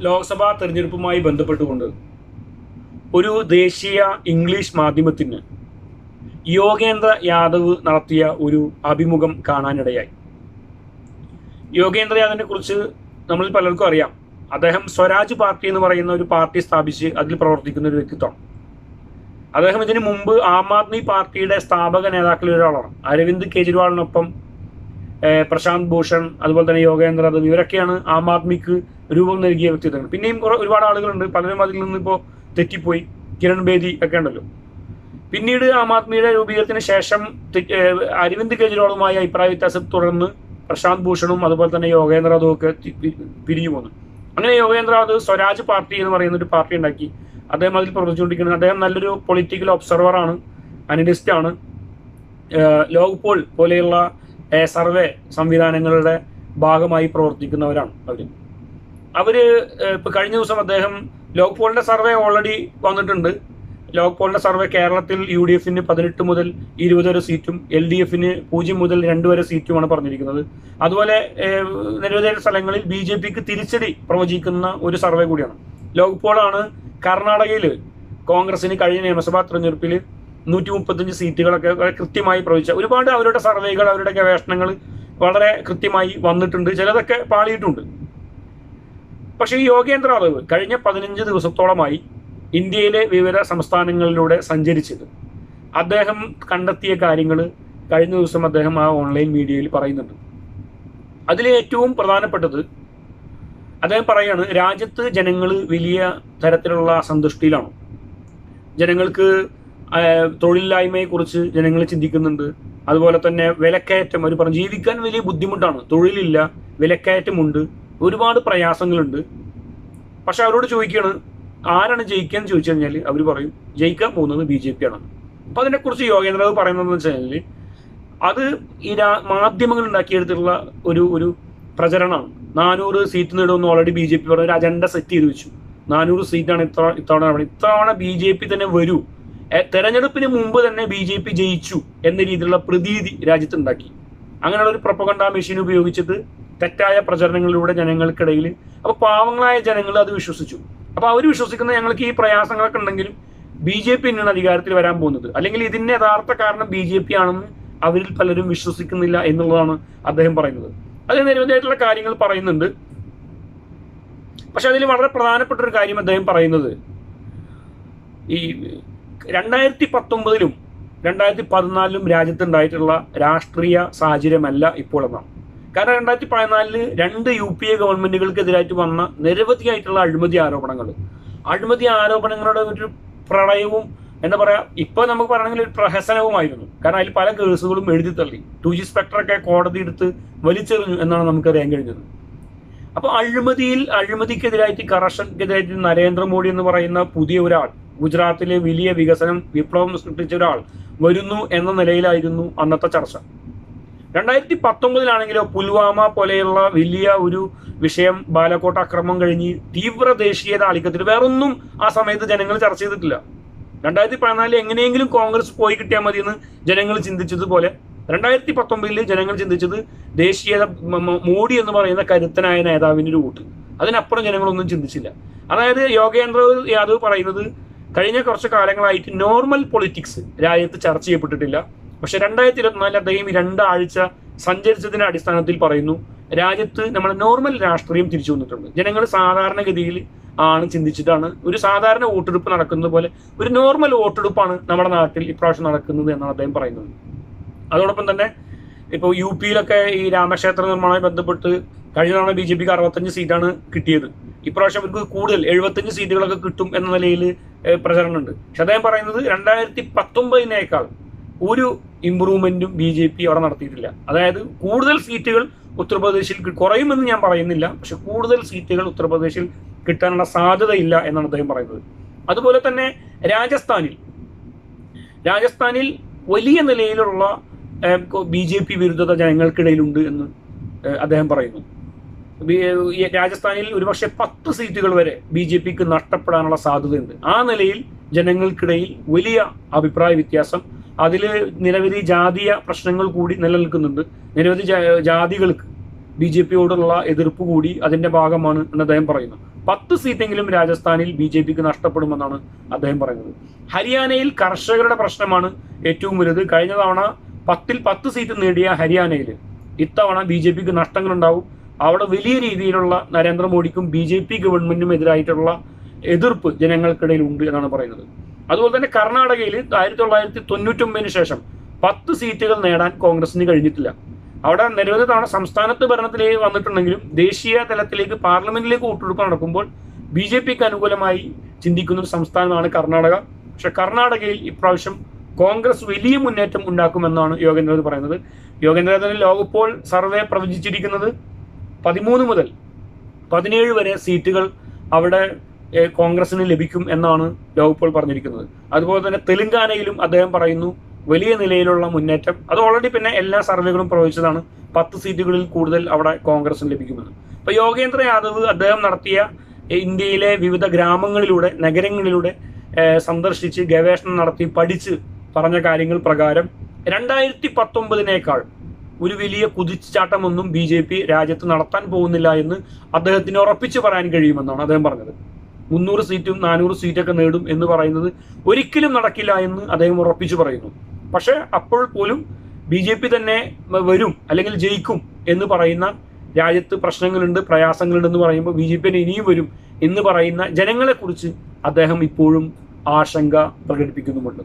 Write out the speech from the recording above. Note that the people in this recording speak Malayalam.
ലോക്സഭാ തെരഞ്ഞെടുപ്പുമായി ബന്ധപ്പെട്ടുകൊണ്ട് ഒരു ദേശീയ ഇംഗ്ലീഷ് മാധ്യമത്തിന് യോഗേന്ദ്ര യാദവ് നടത്തിയ ഒരു അഭിമുഖം കാണാനിടയായി. യോഗേന്ദ്ര യാദവിനെ കുറിച്ച് നമ്മളിൽ പലർക്കും അറിയാം. അദ്ദേഹം സ്വരാജ് പാർട്ടി എന്ന് പറയുന്ന ഒരു പാർട്ടി സ്ഥാപിച്ച് അതിൽ പ്രവർത്തിക്കുന്ന ഒരു വ്യക്തിത്വമാണ്. അദ്ദേഹം ഇതിനു മുമ്പ് ആം ആദ്മി പാർട്ടിയുടെ സ്ഥാപക നേതാക്കളിൽ ഒരാളാണ്. അരവിന്ദ് കെജ്രിവാളിനൊപ്പം പ്രശാന്ത് ഭൂഷൺ അതുപോലെ തന്നെ യോഗേന്ദ്ര യാദവ് ഇവരൊക്കെയാണ് ആം ആദ്മിക്ക് രൂപം നൽകിയ വ്യക്തിത്വങ്ങൾ. പിന്നെയും കുറെ ഒരുപാട് ആളുകളുണ്ട്. പലരും അതിൽ നിന്ന് ഇപ്പോൾ തെറ്റിപ്പോയി. കിരൺ ബേദി ഒക്കെ ഉണ്ടല്ലോ. പിന്നീട് ആം ആദ്മിയുടെ രൂപീകരണത്തിന് ശേഷം അരവിന്ദ് കെജ്രിവാളുമായി അഭിപ്രായ വ്യത്യാസം തുടർന്ന് പ്രശാന്ത് ഭൂഷണും അതുപോലെ തന്നെ യോഗേന്ദ്ര യാദവ് ഒക്കെ പിരിഞ്ഞു പോന്നു. അങ്ങനെ യോഗേന്ദ്ര യാദവ് സ്വരാജ് പാർട്ടി എന്ന് പറയുന്ന ഒരു പാർട്ടി ഉണ്ടാക്കി. അദ്ദേഹം അതിൽ പ്രവർത്തിച്ചുകൊണ്ടിരിക്കുന്നത് അദ്ദേഹം നല്ലൊരു പൊളിറ്റിക്കൽ ഒബ്സർവർ ആണ് അനലിസ്റ്റ് ആണ്. ലോക്പോൾ ലോക് പോൾ പോലെയുള്ള സർവേ സംവിധാനങ്ങളുടെ ഭാഗമായി പ്രവർത്തിക്കുന്നവരാണ് അവർ അവർ ഇപ്പോൾ ഇപ്പൊ കഴിഞ്ഞ ദിവസം അദ്ദേഹം ലോക് പോളിന്റെ സർവേ ഓൾറെഡി വന്നിട്ടുണ്ട്. ലോക് പോളിന്റെ സർവേ കേരളത്തിൽ യു ഡി എഫിന് പതിനെട്ട് മുതൽ ഇരുപത് വരെ സീറ്റും എൽ ഡി എഫിന് പൂജ്യം മുതൽ രണ്ട് വരെ സീറ്റുമാണ് പറഞ്ഞിരിക്കുന്നത്. അതുപോലെ നിരവധി സ്ഥലങ്ങളിൽ ബി ജെ പിക്ക് തിരിച്ചടി പ്രവചിക്കുന്ന ഒരു സർവേ കൂടിയാണ്. ലോക് പോളാണ് കർണാടകയിൽ കോൺഗ്രസിന് കഴിഞ്ഞ നിയമസഭാ തെരഞ്ഞെടുപ്പിൽ നൂറ്റി മുപ്പത്തഞ്ച് സീറ്റുകളൊക്കെ കൃത്യമായി പ്രവചിച്ച ഒരുപാട് അവരുടെ സർവേകൾ അവരുടെ ഗവേഷണങ്ങൾ വളരെ കൃത്യമായി വന്നിട്ടുണ്ട്. ചിലതൊക്കെ പാളിയിട്ടുണ്ട്. പക്ഷേ ഈ യോഗേന്ദ്ര യാദവ് കഴിഞ്ഞ പതിനഞ്ച് ദിവസത്തോളമായി ഇന്ത്യയിലെ വിവിധ സംസ്ഥാനങ്ങളിലൂടെ സഞ്ചരിച്ചത്. അദ്ദേഹം കണ്ടെത്തിയ കാര്യങ്ങൾ കഴിഞ്ഞ ദിവസം അദ്ദേഹം ആ ഓൺലൈൻ മീഡിയയിൽ പറയുന്നുണ്ട്. അതിൽ ഏറ്റവും പ്രധാനപ്പെട്ടത് അദ്ദേഹം പറയാണ് രാജ്യത്ത് ജനങ്ങൾ വലിയ തരത്തിലുള്ള അസന്തുഷ്ടിയിലാണ് ജനങ്ങൾക്ക് തൊഴിലില്ലായ്മയെക്കുറിച്ച് ജനങ്ങൾ ചിന്തിക്കുന്നുണ്ട്. അതുപോലെ തന്നെ വിലക്കയറ്റം അവർ പറഞ്ഞു ജീവിക്കാൻ വലിയ ബുദ്ധിമുട്ടാണ്. തൊഴിലില്ല വിലക്കയറ്റമുണ്ട് ഒരുപാട് പ്രയാസങ്ങളുണ്ട്. പക്ഷെ അവരോട് ചോദിക്കുകയാണ് ആരാണ് ജയിക്കാൻ ചോദിച്ചു കഴിഞ്ഞാൽ അവർ പറയും ജയിക്കാൻ പോകുന്നത് ബി ജെ പി ആണ്? അപ്പൊ അതിനെക്കുറിച്ച് യോഗേന്ദ്രനാഥ് പറയുന്നതെന്ന് വെച്ച് കഴിഞ്ഞാൽ അത് ഈ മാധ്യമങ്ങൾ ഉണ്ടാക്കിയെടുത്തിട്ടുള്ള ഒരു ഒരു പ്രചരണമാണ്. നാനൂറ് സീറ്റ് നേടുമെന്ന് ഓൾറെഡി ബി ജെ പി പറഞ്ഞ ഒരു അജണ്ട സെറ്റ് ചെയ്ത് വെച്ചു. നാനൂറ് സീറ്റാണ് ഇത്ര ഇത്തവണ. ഇത്തവണ ബി ജെ പി തന്നെ വരൂ. തെരഞ്ഞെടുപ്പിന് മുമ്പ് തന്നെ ബി ജെ പി ജയിച്ചു എന്ന രീതിയിലുള്ള പ്രതീതി രാജ്യത്തുണ്ടാക്കി. അങ്ങനെയുള്ള ഒരു പ്രൊപ്പകണ്ട മെഷീൻ ഉപയോഗിച്ചിട്ട് തെറ്റായ പ്രചരണങ്ങളിലൂടെ ജനങ്ങൾക്കിടയിൽ അപ്പൊ പാവങ്ങളായ ജനങ്ങൾ അത് വിശ്വസിച്ചു. അപ്പൊ അവർ വിശ്വസിക്കുന്ന ഞങ്ങൾക്ക് ഈ പ്രയാസങ്ങളൊക്കെ ഉണ്ടെങ്കിലും ബി ജെ പി തന്നെയാണ് അധികാരത്തിൽ വരാൻ പോകുന്നത്. അല്ലെങ്കിൽ ഇതിന്റെ യഥാർത്ഥ കാരണം ബി ജെ പി ആണെന്ന് അവരിൽ പലരും വിശ്വസിക്കുന്നില്ല എന്നുള്ളതാണ് അദ്ദേഹം പറയുന്നത്. അതിൽ നിരവധിയായിട്ടുള്ള കാര്യങ്ങൾ പറയുന്നുണ്ട്. പക്ഷെ അതിൽ വളരെ പ്രധാനപ്പെട്ട ഒരു കാര്യം അദ്ദേഹം പറയുന്നത്. ഈ രണ്ടായിരത്തി പത്തൊമ്പതിലും രണ്ടായിരത്തി പതിനാലിലും രാജ്യത്തുണ്ടായിട്ടുള്ള രാഷ്ട്രീയ സാഹചര്യമല്ല ഇപ്പോൾ എന്നാണ് കാരണം രണ്ടായിരത്തി പതിനാലിൽ രണ്ട് യു പി എ ഗവൺമെന്റുകൾക്കെതിരായിട്ട് വന്ന നിരവധിയായിട്ടുള്ള അഴിമതി ആരോപണങ്ങൾ. അഴിമതി ആരോപണങ്ങളുടെ ഒരു പ്രളയവും എന്താ പറയാ ഇപ്പൊ നമുക്ക് പറയണമെങ്കിൽ ഒരു പ്രഹസനവുമായിരുന്നു. കാരണം അതിൽ പല കേസുകളും എഴുതി തള്ളി. ടു ജി സ്പെക്ടറൊക്കെ കോടതി എടുത്ത് വലിച്ചെറിഞ്ഞു എന്നാണ് നമുക്ക് അറിയാൻ കഴിഞ്ഞത്. അപ്പോൾ അഴിമതിയിൽ അഴിമതിക്കെതിരായിട്ട് കറപ്ഷൻക്കെതിരായിട്ട് നരേന്ദ്രമോദി എന്ന് പറയുന്ന പുതിയ ഒരാൾ ഗുജറാത്തിലെ വലിയ വികസനം വിപ്ലവം സൃഷ്ടിച്ച ഒരാൾ വരുന്നു എന്ന നിലയിലായിരുന്നു അന്നത്തെ ചർച്ച. രണ്ടായിരത്തി പത്തൊമ്പതിലാണെങ്കിലോ പുൽവാമ പോലെയുള്ള വലിയ ഒരു വിഷയം ബാലക്കോട്ട് അക്രമം കഴിഞ്ഞ് തീവ്ര ദേശീയത അളിക്കത്തിൽ വേറൊന്നും ആ സമയത്ത് ജനങ്ങൾ ചർച്ച ചെയ്തിട്ടില്ല. രണ്ടായിരത്തി പതിനാലിൽ എങ്ങനെയെങ്കിലും കോൺഗ്രസ് പോയി കിട്ടിയാൽ മതി എന്ന് ജനങ്ങൾ ചിന്തിച്ചതുപോലെ രണ്ടായിരത്തി പത്തൊമ്പതിൽ ജനങ്ങൾ ചിന്തിച്ചത് ദേശീയത മോഡി എന്ന് പറയുന്ന കരുത്തനായ നേതാവിന്റെ ഒരു വോട്ട്. അതിനപ്പുറം ജനങ്ങളൊന്നും ചിന്തിച്ചില്ല. അതായത് യോഗേന്ദ്ര യാദവ് പറയുന്നത് കഴിഞ്ഞ കുറച്ച് കാലങ്ങളായിട്ട് നോർമൽ പൊളിറ്റിക്സ് രാജ്യത്ത് ചർച്ച ചെയ്യപ്പെട്ടിട്ടില്ല. പക്ഷെ രണ്ടായിരത്തി ഇരുപത്തിനാലിൽ അദ്ദേഹം രണ്ടാഴ്ച സഞ്ചരിച്ചതിന്റെ അടിസ്ഥാനത്തിൽ പറയുന്നു രാജ്യത്ത് നമ്മൾ നോർമൽ രാഷ്ട്രീയം തിരിച്ചു വന്നിട്ടുണ്ട്. ജനങ്ങൾ സാധാരണഗതിയിൽ ആണ് ചിന്തിച്ചിട്ടാണ് ഒരു സാധാരണ വോട്ടെടുപ്പ് നടക്കുന്നത് പോലെ ഒരു നോർമൽ വോട്ടെടുപ്പാണ് നമ്മുടെ നാട്ടിൽ ഇപ്രാവശ്യം നടക്കുന്നത് എന്നാണ് അദ്ദേഹം പറയുന്നത്. അതോടൊപ്പം തന്നെ ഇപ്പോൾ യു പിയിലൊക്കെ ഈ രാമക്ഷേത്ര നിർമ്മാണവുമായി ബന്ധപ്പെട്ട് കഴിഞ്ഞ തവണ ബി ജെ പിക്ക് അറുപത്തഞ്ച് സീറ്റാണ് കിട്ടിയത്. ഇപ്രാവശ്യം അവർക്ക് കൂടുതൽ എഴുപത്തഞ്ച് സീറ്റുകളൊക്കെ കിട്ടും എന്ന നിലയിൽ പ്രചരണമുണ്ട്. പക്ഷെ അദ്ദേഹം പറയുന്നത് രണ്ടായിരത്തി പത്തൊമ്പതിനേക്കാൾ ഒരു ഇമ്പ്രൂവ്മെന്റും ബി ജെ പി അവിടെ നടത്തിയിട്ടില്ല. അതായത് കൂടുതൽ സീറ്റുകൾ ഉത്തർപ്രദേശിൽ കുറയുമെന്ന് ഞാൻ പറയുന്നില്ല. പക്ഷെ കൂടുതൽ സീറ്റുകൾ ഉത്തർപ്രദേശിൽ കിട്ടാനുള്ള സാധ്യതയില്ല എന്നാണ് അദ്ദേഹം പറയുന്നത്. അതുപോലെ തന്നെ രാജസ്ഥാനിൽ രാജസ്ഥാനിൽ വലിയ നിലയിലുള്ള ബി ജെ പി വിരുദ്ധത ജനങ്ങൾക്കിടയിലുണ്ട് എന്ന് അദ്ദേഹം പറയുന്നു. രാജസ്ഥാനിൽ ഒരുപക്ഷെ പത്ത് സീറ്റുകൾ വരെ ബി ജെ പിക്ക് നഷ്ടപ്പെടാനുള്ള സാധ്യതയുണ്ട്. ആ നിലയിൽ ജനങ്ങൾക്കിടയിൽ വലിയ അഭിപ്രായ വ്യത്യാസം. അതിൽ നിരവധി ജാതീയ പ്രശ്നങ്ങൾ കൂടി നിലനിൽക്കുന്നുണ്ട്. നിരവധി ജാതികൾക്ക് ബി ജെ പിയോടുള്ള എതിർപ്പ് കൂടി അതിന്റെ ഭാഗമാണ് എന്ന് അദ്ദേഹം പറയുന്നു. പത്ത് സീറ്റെങ്കിലും രാജസ്ഥാനിൽ ബി ജെ പിക്ക് നഷ്ടപ്പെടുമെന്നാണ് അദ്ദേഹം പറയുന്നത്. ഹരിയാനയിൽ കർഷകരുടെ പ്രശ്നമാണ് ഏറ്റവും വലുത്. കഴിഞ്ഞ തവണ പത്തിൽ പത്ത് സീറ്റ് നേടിയ ഹരിയാനയിൽ ഇത്തവണ ബി ജെ പിക്ക് നഷ്ടങ്ങളുണ്ടാവും. അവിടെ വലിയ രീതിയിലുള്ള നരേന്ദ്രമോദിക്കും ബി ജെ പി ഗവൺമെന്റിനും എതിരായിട്ടുള്ള എതിർപ്പ് ജനങ്ങൾക്കിടയിൽ ഉണ്ട് എന്നാണ് പറയുന്നത്. അതുപോലെ തന്നെ കർണാടകയിൽ ആയിരത്തി തൊള്ളായിരത്തി തൊണ്ണൂറ്റൊമ്പതിന് ശേഷം പത്ത് സീറ്റുകൾ നേടാൻ കോൺഗ്രസിന് കഴിഞ്ഞിട്ടില്ല. അവിടെ നിരവധി തവണ സംസ്ഥാനത്ത് ഭരണത്തിലേക്ക് വന്നിട്ടുണ്ടെങ്കിലും ദേശീയ തലത്തിലേക്ക് പാർലമെന്റിലേക്ക് വോട്ടെടുപ്പ് നടക്കുമ്പോൾ ബി ജെ പിക്ക് അനുകൂലമായി ചിന്തിക്കുന്ന ഒരു സംസ്ഥാനമാണ് കർണാടക. പക്ഷെ കർണാടകയിൽ ഇപ്രാവശ്യം കോൺഗ്രസ് വലിയ മുന്നേറ്റം ഉണ്ടാക്കുമെന്നാണ് യോഗേന്ദ്രനാഥ് പറയുന്നത്. യോഗേന്ദ്രനാഥിന് ലോകപ്പോൾ സർവേ പ്രവചിച്ചിരിക്കുന്നത് പതിമൂന്ന് മുതൽ പതിനേഴ് വരെ സീറ്റുകൾ അവിടെ കോൺഗ്രസിന് ലഭിക്കും എന്നാണ് ലോകപ്പോൾ പറഞ്ഞിരിക്കുന്നത്. അതുപോലെ തന്നെ തെലുങ്കാനയിലും അദ്ദേഹം പറയുന്നു വലിയ നിലയിലുള്ള മുന്നേറ്റം. അത് ഓൾറെഡി പിന്നെ എല്ലാ സർവേകളും പ്രവചിച്ചതാണ് പത്ത് സീറ്റുകളിൽ കൂടുതൽ അവിടെ കോൺഗ്രസിന് ലഭിക്കുമെന്ന് അപ്പൊ യോഗേന്ദ്ര യാദവ് അദ്ദേഹം നടത്തിയ ഇന്ത്യയിലെ വിവിധ ഗ്രാമങ്ങളിലൂടെ നഗരങ്ങളിലൂടെ സന്ദർശിച്ച് ഗവേഷണം നടത്തി പഠിച്ച് പറഞ്ഞ കാര്യങ്ങൾ പ്രകാരം രണ്ടായിരത്തി പത്തൊമ്പതിനേക്കാൾ ഒരു വലിയ കുതിച്ചുചാട്ടമൊന്നും ബി ജെ പി രാജ്യത്ത് നടത്താൻ പോകുന്നില്ല എന്ന് അദ്ദേഹത്തിന് ഉറപ്പിച്ചു പറയാൻ കഴിയുമെന്നാണ് അദ്ദേഹം പറഞ്ഞത്. മുന്നൂറ് സീറ്റും നാനൂറ് സീറ്റൊക്കെ നേടും എന്ന് പറയുന്നത് ഒരിക്കലും നടക്കില്ല എന്ന് അദ്ദേഹം ഉറപ്പിച്ചു പറയുന്നു. പക്ഷേ അപ്പോൾ പോലും ബി ജെ പി തന്നെ വരും അല്ലെങ്കിൽ ജയിക്കും എന്ന് പറയുന്ന രാജ്യത്ത് പ്രശ്നങ്ങളുണ്ട് പ്രയാസങ്ങളുണ്ട് എന്ന് പറയുമ്പോൾ ബി ജെ പി ഇനിയും വരും എന്ന് പറയുന്ന ജനങ്ങളെക്കുറിച്ച് അദ്ദേഹം ഇപ്പോഴും ആശങ്ക പ്രകടിപ്പിക്കുന്നുമുണ്ട്.